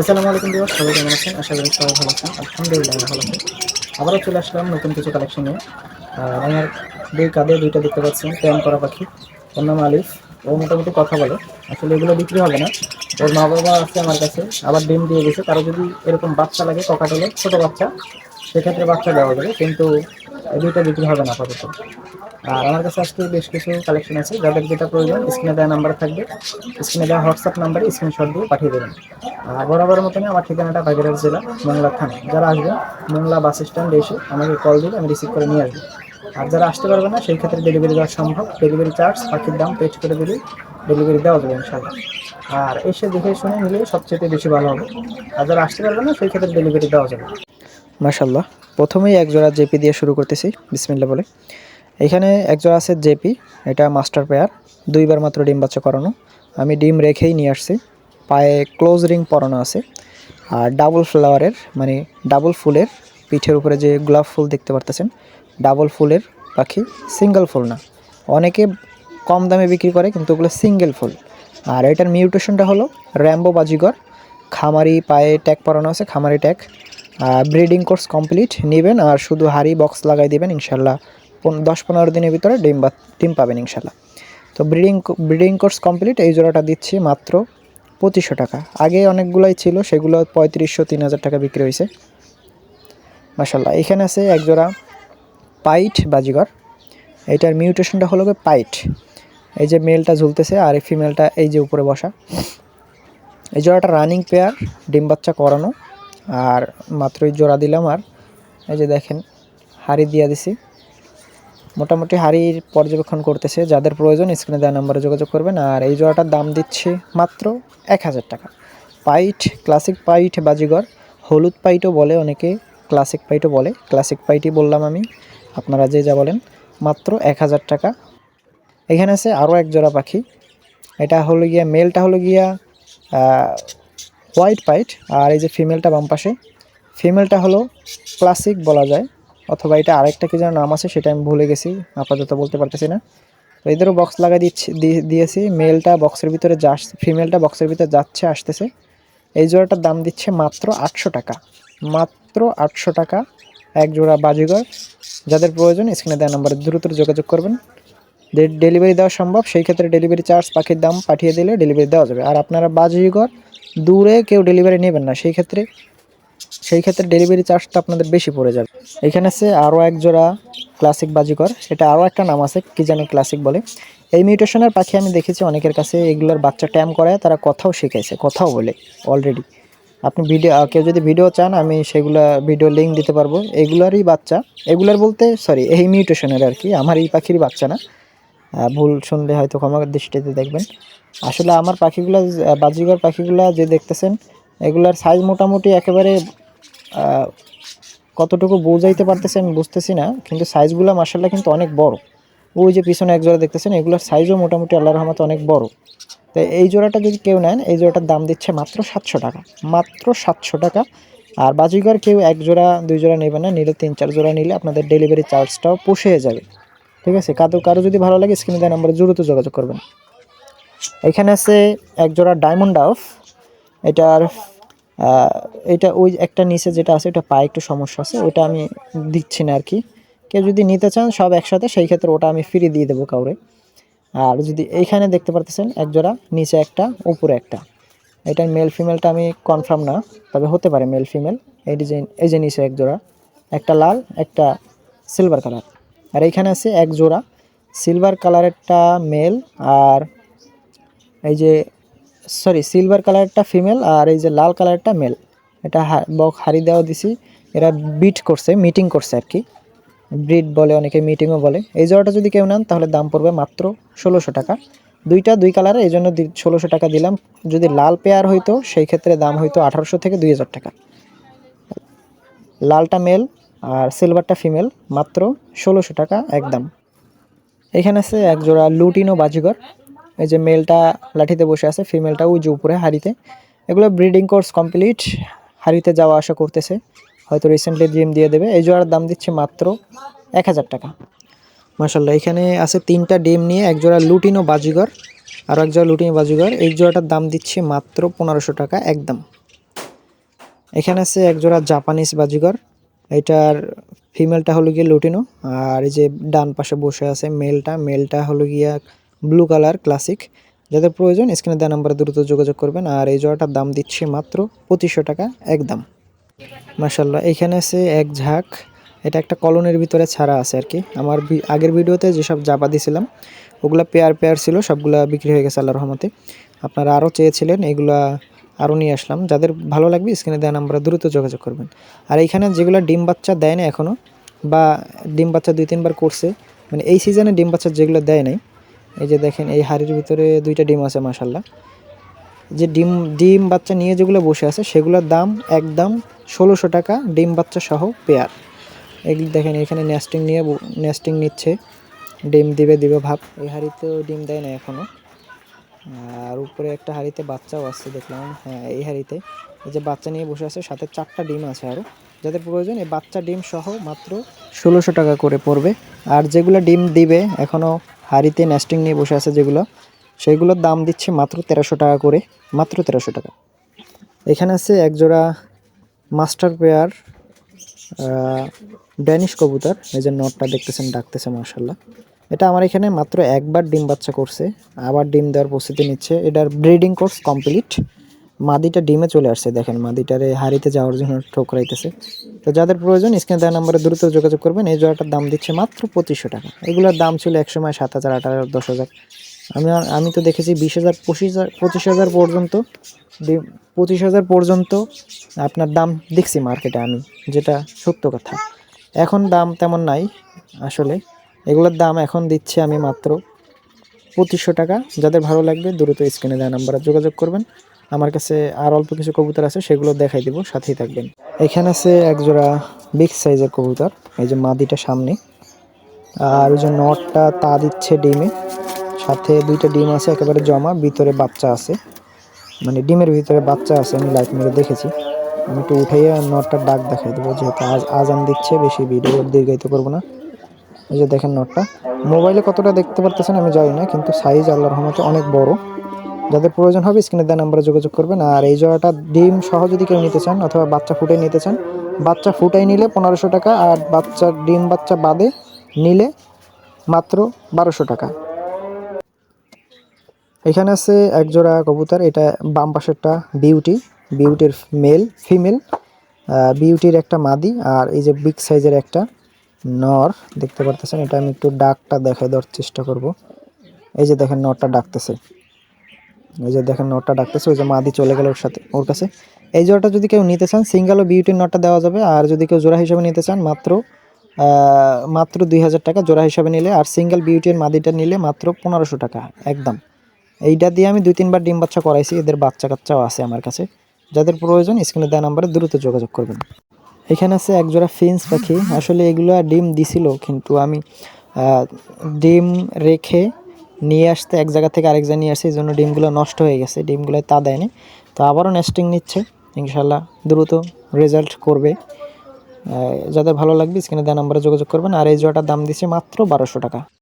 আসসালামু আলাইকুম দিবস সবাই কেমন আছেন? আশা করি সবাই ভালো আছেন। আলহামদুলিল্লাহ ভালো আছেন আবারও চলে আসলাম নতুন কিছু কালেকশন নিয়ে আর আমার দুই কাঁধে দুইটা দেখতে পাচ্ছেন প্যান করা পাখি। ওর নাম আলিফ। ও মোটামুটি কথা বলে। আসলে এগুলো বিক্রি হবে না। ওর মা বাবা আছে আমার কাছে। আবার ডিম দিয়ে গেছে। তারা যদি এরকম বাচ্চা লাগে ককাটেলে ছোটো বাচ্চা। সেক্ষেত্রে বাচ্চা দেওয়া যাবে কিন্তু দুইটা বিক্রি হবে না আপাতত। আর আমার কাছে আজকে বেশ কিছু কালেকশন আছে, যাদের যেটা প্রয়োজন, স্ক্রিনে দেওয়া নাম্বার থাকবে। স্ক্রিনে দেওয়া হোয়াটসঅ্যাপ নাম্বারে স্ক্রিনশট দিয়ে পাঠিয়ে দেবেন। আর বরাবর মতনই আমার ঠিকানাটা বাগেরহাট জেলা, মোংলা থানা। যারা আসবেন, মোংলা বাস স্ট্যান্ডে এসে আমাকে কল দিলে আমি রিসিভ করে নিয়ে আসব। আর যারা আসতে পারবে না, সেই ক্ষেত্রে ডেলিভারি দেওয়া সম্ভব। ডেলিভারি চার্জ পাখির দাম পেড করে দিলে ডেলিভারি দেওয়া যাবে ইনশাল্লাহ আর এসে দেখে শুনে নিলে সবচেয়ে বেশি ভালো হবে। আর যারা আসতে পারবে না, সেই ক্ষেত্রে ডেলিভারি দেওয়া যাবে। মাশাল্লাহ প্রথমেই এক জোড়া জেপি দিয়ে শুরু করতেছি বিসমিল্লা বলে। এখানে এক জোড়া আছে জেপি, এটা মাস্টার পেয়ার, দুইবার মাত্র ডিম বাচ্চা করানো। আমি ডিম রেখেই নিয়ে আসছি। পায়ে ক্লোজ রিং পরানো আছে। আর ডাবল ফ্লাওয়ারের মানে ডাবল ফুলের পিঠের উপরে যে গোলাপ ফুল দেখতে পারতেছেন, ডাবল ফুলের পাখি সিঙ্গেল ফুল না। অনেকে কম দামে বিক্রি করে, কিন্তু ওগুলো সিঙ্গেল ফুল। আর এটার মিউটেশনটা হলো র্যাম্বো বাজিগর খামারি পায়ে ট্যাগ পরানো আছে, খামারি ট্যাগ ব্রিডিং কোর্স কমপ্লিট নেবেন আর শুধু হাড়ি বক্স লাগাই দিবেন, ইনশাল্লাহ দশ পনেরো দিনের ভিতরে ডিম বা, ডিম পাবেন ইনশাল্লাহ। তো ব্রিডিং ব্রিডিং কোর্স কমপ্লিট এই জোড়াটা দিচ্ছি মাত্র পঁচিশশো টাকা। আগে অনেকগুলাই ছিল, সেগুলো পঁয়ত্রিশশো, তিন হাজার টাকা বিক্রি হয়েছে। মাসাল্লাহ এখানে আছে এক জোড়া পাইট বাজিগর। এটার মিউটেশনটা হলো পাইট। এই যে মেলটা ঝুলতেছে আর এই ফিমেলটা এই যে উপরে বসা। এই জোড়াটা রানিং পেয়ার ডিম বাচ্চা করানো। আর মাত্রই জোড়া দিলাম আর, এই যে দেখেন, হাড়ি দিয়া দিছি। মোটামুটি হাড়ির পর্যবেক্ষণ করতেছে, যাদের প্রয়োজন স্ক্রিনে দেওয়া নাম্বারে যোগাযোগ করবেন। আর এই জোড়াটার দাম দিচ্ছে মাত্র এক হাজার টাকা। পাইট ক্লাসিক পাইট বাজিগর, হলুদ পাইটও বলে অনেকে ক্লাসিক পাইটও বলে। ক্লাসিক পাইটই বললাম আমি, আপনারা যে যা বলেন, মাত্র এক হাজার টাকা। এখানে আছে আরও এক জোড়া পাখি। এটা হলো গিয়া মেলটা হলো গিয়া হোয়াইট পাইট আর এই যে ফিমেলটা বাম পাশে ফিমেলটা হলো ক্লাসিক বলা যায়, অথবা এটা আরেকটা কি যেন নাম আছে, সেটা আমি ভুলে গেছি, আপাতত বলতে পারতেছি না। তো এদেরও বক্স লাগাই দিচ্ছি দিয়ে- দিয়েছি মেলটা বক্সের ভিতরে যা ফিমেলটা বক্সের ভিতরে যাচ্ছে, আসতেছে। এই জোড়াটার দাম দিচ্ছে মাত্র আটশো টাকা। মাত্র আটশো টাকা, এক জোড়া বাজিগর। যাদের প্রয়োজন, স্ক্রিনে দেওয়া নাম্বারে দ্রুত যোগাযোগ করবেন। ডেলিভারি দেওয়া সম্ভব, সেই ক্ষেত্রে ডেলিভারি চার্জ পাখির দাম পাঠিয়ে দিলে ডেলিভারি দেওয়া যাবে। আর আপনারা বাজিগর দূরে কেউ ডেলিভারি নেবেন না, সেই ক্ষেত্রে সেই ক্ষেত্রে ডেলিভারি চার্জটা আপনাদের বেশি পড়ে যাবে। এখানে আছে আরও এক জোড়া ক্লাসিক বাজিকর এটা আরও একটা নাম আছে, কি জানি ক্লাসিক বলে। এই মিউটেশনের পাখি আমি দেখেছি, অনেকের কাছে এগুলোর বাচ্চা ট্যাম করায়, তারা কথাও শিখাইছে, কথাও বলে অলরেডি আপনি ভিডিও কেউ যদি ভিডিও চান, আমি সেগুলো ভিডিও লিঙ্ক দিতে পারব। এগুলারই বাচ্চা, এগুলার বলতে সরি এই মিউটেশনের আর কি আমার এই পাখির বাচ্চা না। ভুল শুনলে হয়তো ক্ষমা দৃষ্টিতে দেখবেন। আসলে আমার পাখিগুলো বাজিগর পাখিগুলো যে দেখতেছেন, এগুলার সাইজ মোটামুটি একেবারে কতটুকু বোঝাইতে পারতেছি আমি বুঝতেছি না, কিন্তু সাইজগুলো মার্শাল্লাহ কিন্তু অনেক বড়। ওই যে পিছনে এক জোড়া দেখতেছেন, এগুলোর সাইজও মোটামুটি আল্লাহ রহমতে অনেক বড়। তো এই জোড়াটা যদি কেউ নেন, এই জোড়াটার দাম দিচ্ছে মাত্র সাতশো টাকা, মাত্র সাতশো টাকা। আর বাজিগর কেউ এক জোড়া, দুই জোড়া নেবে না, নিলে তিন চার জোড়া নিলে আপনাদের ডেলিভারি চার্জটাও পুষে যাবে। ঠিক আছে? কারও কারও যদি ভালো লাগে স্ক্রিনে দেওয়া নাম্বারে দ্রুত যোগাযোগ করবেন। এখানে আছে এক জোড়া ডায়মন্ড ডাউফ এটার এটা ওই একটা নিচে যেটা আছে, ওটা পায়ে একটু সমস্যা আছে, ওটা আমি দিচ্ছি না আর কি কেউ যদি নিতে চান সব একসাথে, সেই ক্ষেত্রে ওটা আমি ফ্রি দিয়ে দেবো কাউরে। আর যদি এইখানে দেখতে পারতেছেন, এক জোড়া, নিচে একটা, উপরে একটা। এটার মেল ফিমেলটা আমি কনফার্ম না, তবে হতে পারে মেল ফিমেল এই ডিজাইন এই যে নিচে এক জোড়া, একটা লাল, একটা সিলভার কালার আর এইখানে আছে এক জোড়া সিলভার কালারেরটা মেল আর এই যে সরি সিলভার কালারেরটা ফিমেল আর এই যে লাল কালারটা মেল এটা বক হাড়ি দেওয়া দিছি। এরা বিট করছে মিটিং করছে আর কি। ব্রিড বলে, অনেকে মিটিংও বলে। এই জোড়াটা যদি কেউ নেন, তাহলে দাম পড়বে মাত্র ষোলোশো টাকা। দুইটা দুই কালারে এই জন্য ষোলোশো টাকা দিলাম। যদি লাল পেয়ার হইতো, সেই ক্ষেত্রে দাম হইতো আঠারোশো থেকে দুই হাজার টাকা। লালটা মেল আর সিলভারটা ফিমেল, মাত্র ষোলোশো টাকা একদম। এখানে আছে এক জোড়া লুটিনো বাজিগর। এই যে মেলটা লাঠিতে বসে আছে, ফিমেলটা ওই যে উপরে হাড়িতে। এগুলো ব্রিডিং কোর্স কমপ্লিট, হাড়িতে যাওয়া আসা করতেছে। হয়তো রিসেন্টলি জিম দিয়ে দেবে। এই জোড়ার দাম দিচ্ছে মাত্র এক হাজার টাকা। মাসাল্লাহ এখানে আছে তিনটা ডিম নিয়ে এক জোড়া লুটিনো বাজিগর আর এক জোড়া লুটিনো বাজিগর। এই জোড়াটার দাম দিচ্ছে মাত্র পনেরোশো টাকা একদম। এখানে আছে এক জোড়া জাপানিজ বাজিগর। এটার ফিমেলটা হলো গিয়ে লুটিনো আর এই যে ডান পাশে বসে আছে মেলটা মেলটা হলো গিয়া ব্লু কালার, ক্লাসিক। যাদের প্রয়োজন, স্ক্রিনে দেওয়া নাম্বারে দ্রুত যোগাযোগ করবেন, আর এই জোড়াটার দাম দিচ্ছি মাত্র পঁচিশশো টাকা একদম। মাসাল্লাহ এখানে আছে এক ঝাঁক, এটা একটা কলনের ভিতরে ছাড়া আছে আর কি। আমার আগের ভিডিওতে যেসব জাপা দিছিলাম, ওগুলা পেয়ার পেয়ার ছিল, সবগুলা বিক্রি হয়ে গেছে আল্লাহ রহমতে। আপনারা আরও চেয়েছিলেন, এগুলা আরও নিয়ে আসলাম। যাদের ভালো লাগবে স্ক্রিনে দেওয়া নাম্বারে দ্রুত যোগাযোগ করবেন। আর এইখানে যেগুলো ডিম বাচ্চা দেয় না এখনও বা ডিম বাচ্চা দুই, তিনবার করছে মানে এই সিজনে ডিম বাচ্চা যেগুলো দেয় নাই, এই যে দেখেন এই হাড়ির ভিতরে দুইটা ডিম আছে মাসাল্লাহ যে ডিম ডিম বাচ্চা নিয়ে যেগুলো বসে আছে, সেগুলোর দাম একদম ষোলোশো টাকা ডিম বাচ্চা সহ পেয়ার। এগুলি দেখেন এখানে নেস্টিং নিয়ে নেস্টিং নিচ্ছে, ডিম দিবে দিবে ভাব। এই হাঁড়িতেও ডিম দেয় না এখনও আর উপরে একটা হাঁড়িতে বাচ্চাও আসছে দেখলাম। হ্যাঁ এই হাঁড়িতে। এই যে বাচ্চা নিয়ে বসে আছে, সাথে চারটা ডিম আছে আরও যাদের প্রয়োজন, এই বাচ্চা ডিম সহ মাত্র ষোলোশো টাকা করে পড়বে। আর যেগুলো ডিম দিবে এখনও হাঁড়িতে নেস্টিং নিয়ে বসে আছে যেগুলো সেইগুলোর দাম দিচ্ছে মাত্র তেরোশো টাকা করে। মাত্র তেরোশো টাকা। এখানে আছে একজোড়া মাস্টার পেয়ার ড্যানিশ কবুতর। এই যে নটটা দেখতেছেন, ডাকতেছে মার্শাল্লাহ এটা আমার এখানে মাত্র একবার ডিম বাচ্চা করছে, আবার ডিম দেওয়ার প্রস্তুতি নিচ্ছে। এটার ব্রিডিং কোর্স কমপ্লিট মাদিটা ডিমে চলে আসছে, দেখেন মাদিটারে হারিতে যাওয়ার জন্য ঠোকরাইতেছে। তো যাদের প্রয়োজন, স্ক্রিনে দেওয়া নাম্বারে দ্রুত যোগাযোগ করবেন। এই জোড়াটার দাম দিচ্ছে মাত্র পঁচিশশো টাকা। এগুলোর দাম ছিল একসময় সাত হাজার, আট হাজার, দশ হাজার। আমি আমি তো দেখেছি বিশ হাজার, পঁচিশ হাজার পঁচিশ হাজার পর্যন্ত ডিম পঁচিশ হাজার পর্যন্ত আপনার দাম দেখছি মার্কেটে আমি, যেটা সত্য কথা। এখন দাম তেমন নাই, আসলে। এগুলোর দাম এখন দিচ্ছি আমি মাত্র পঁচিশশো টাকা। যাদের ভালো লাগবে দ্রুত স্ক্রিনে দেওয়া নাম্বারে যোগাযোগ করবেন। আমার কাছে আর অল্প কিছু কবুতর আছে, সেগুলো দেখাই দিব, সাথেই থাকবেন। এখানে আছে একজোড়া বিগ সাইজের কবুতর, এই যে মাদিটা সামনে। আর ওই যে নটটা তা দিচ্ছে ডিমে। সাথে দুইটা ডিম আছে, একেবারে জমা, ভিতরে বাচ্চা আছে। মানে ডিমের ভিতরে বাচ্চা আছে, আমি লাইট মেরে দেখেছি। আমি একটু উঠাইয়া নটটার ডাক দেখাই দেবো, যেহেতু আজ আজান দিচ্ছে, বেশি ভিডিও দীর্ঘায়িত করব না। এই যে দেখেন নটটা। মোবাইলে কতটা দেখতে পারতেছেন আমি জানি না, কিন্তু সাইজ আল্লাহর রহমতে অনেক বড়। যাদের প্রয়োজন হবে স্ক্রিনে দেওয়া নাম্বারে যোগাযোগ করবেন। আর এই জোড়াটা ডিম সহ যদি কেউ নিতে চান, অথবা বাচ্চা ফুটে নিতে চান, বাচ্চা ফুটাই নিলে পনেরোশো টাকা আর বাচ্চা, ডিম বাচ্চা বাদে নিলে মাত্র বারোশো টাকা। এখানে আছে এক জোড়া কবুতর, এটা বাম পাশেরটা বিউটি বিউটির মেল ফিমেল বিউটির একটা মাদি, আর এই যে বিগ সাইজের একটা। নর, দেখতে পারতেছেন? এটা আমি একটু ডাকটা দেখাই দেওয়ার চেষ্টা করব। এই যে দেখেন, নরটা ডাকতেছে। এই যে দেখেন নটটা ডাকতেছে। ওই যে মাদি চলে গেল ওর সাথে, ওর কাছে। এই জোড়াটা যদি কেউ নিতে চান, সিঙ্গেল ও বিউটির নটটা দেওয়া যাবে। আর যদি কেউ জোড়া হিসাবে নিতে চান, মাত্র মাত্র দুই হাজার টাকা জোড়া হিসাবে নিলে। আর সিঙ্গেল বিউটির মাদিটা নিলে মাত্র পনেরোশো টাকা, একদম। এইটা দিয়ে আমি দুই, তিনবার ডিম বাচ্চা করাইছি। এদের বাচ্চা কাচ্চাও আছে আমার কাছে। যাদের প্রয়োজন, স্ক্রিনে দেওয়া নাম্বারে দ্রুত যোগাযোগ করবেন। এখানে আছে একজোড়া ফিন্স পাখি। আসলে এগুলো ডিম দিছিল, কিন্তু আমি ডিম রেখে নিয়ে আসতে এক জায়গা থেকে আরেক জায়গায় নিয়ে আসে এই জন্য ডিমগুলো নষ্ট হয়ে গেছে ডিমগুলো তা দেয়নি। তো আবারও নেস্টিং নিচ্ছে ইনশাল্লাহ দ্রুত রেজাল্ট করবে। যাদের ভালো লাগবে, স্ক্রিনে দেওয়া নাম্বারে যোগাযোগ করবেন, আর এই জোয়াটার দাম দিচ্ছে মাত্র বারোশো টাকা।